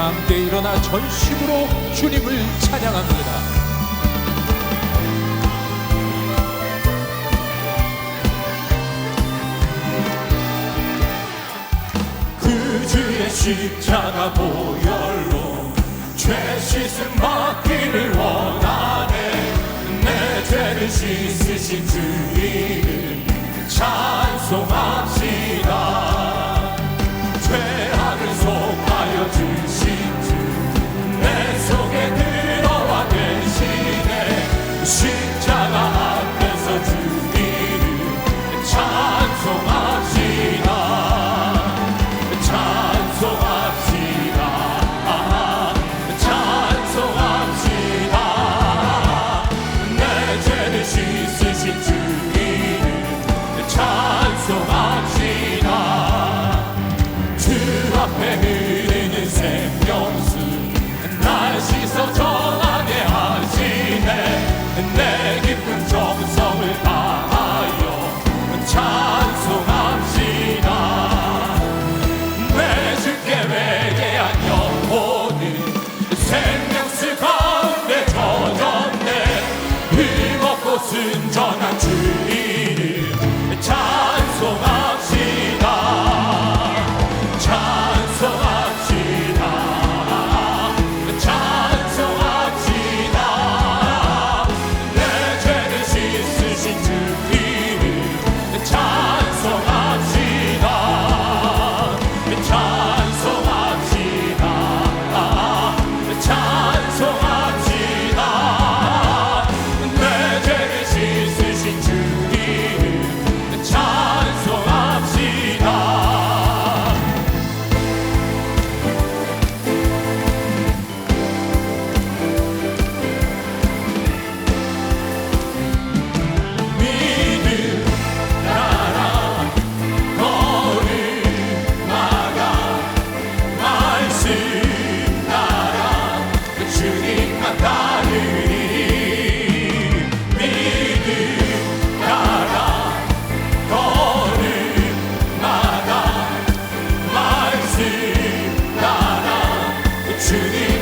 다 함께 일어나 전심으로 주님을 찬양합니다. 그 주의 십자가 보혈로 죄 씻음 받기를 원하네 내 죄를 씻으신 주님을 찬송하 to the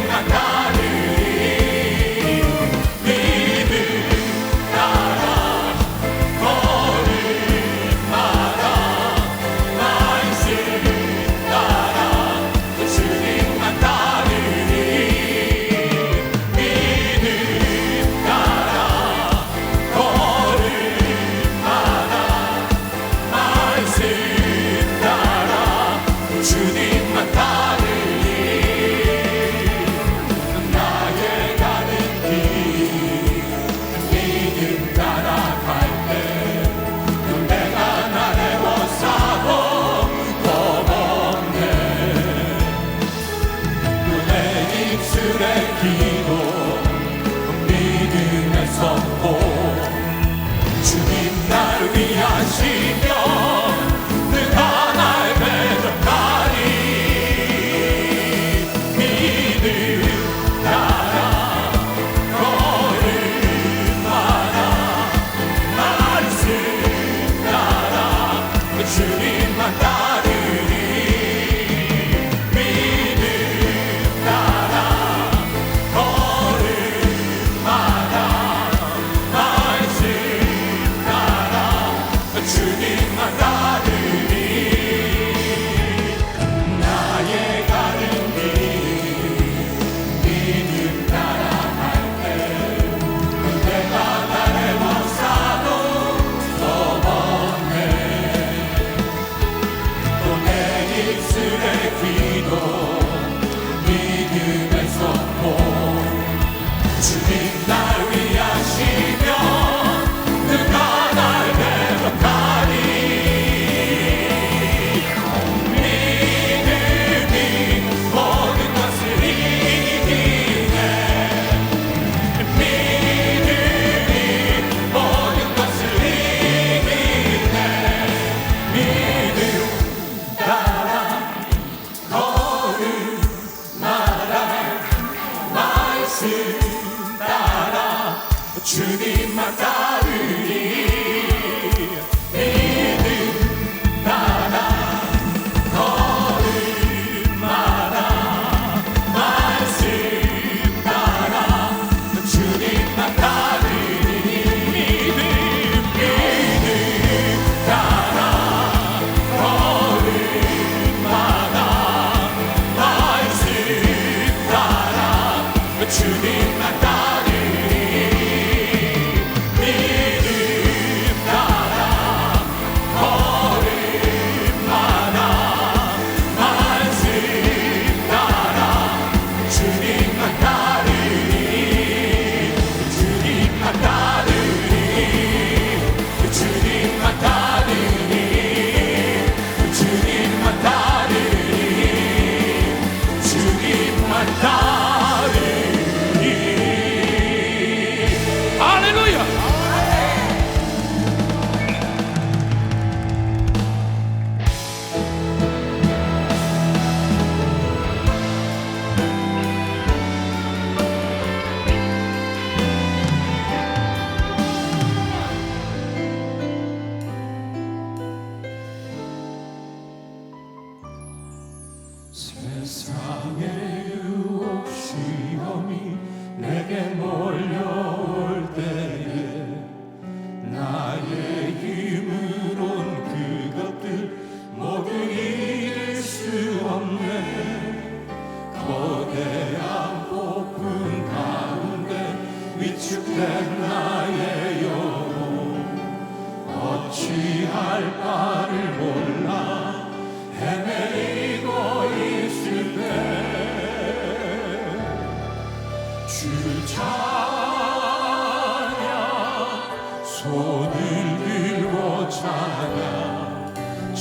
말씀 따라 주님만 따라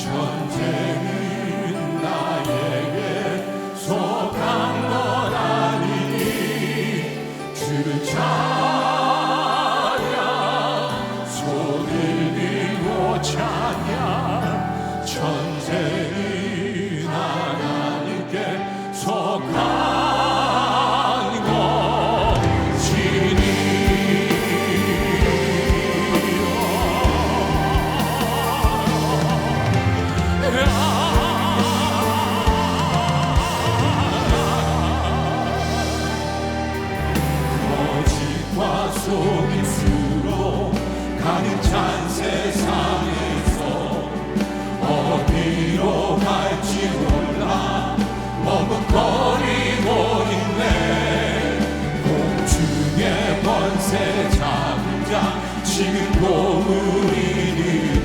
주여 당장 지금 보우리니.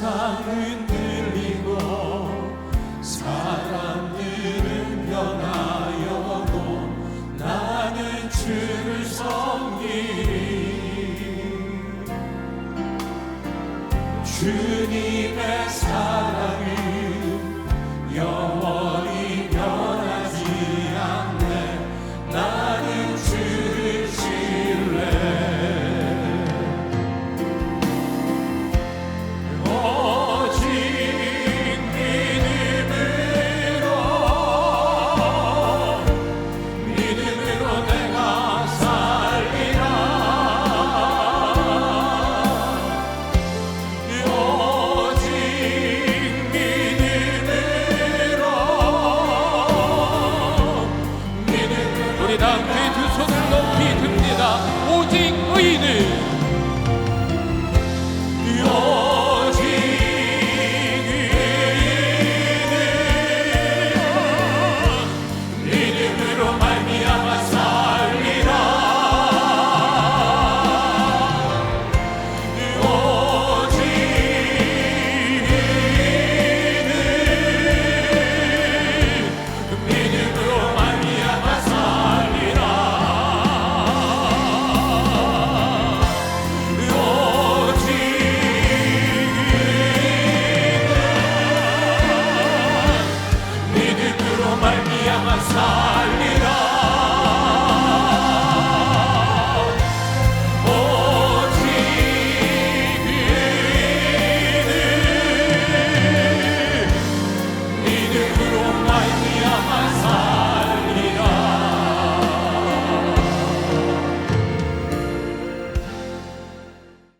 세상은 늘리고 사람들은 변하여도 나는 주를 섬기리. 주님의 사랑은 영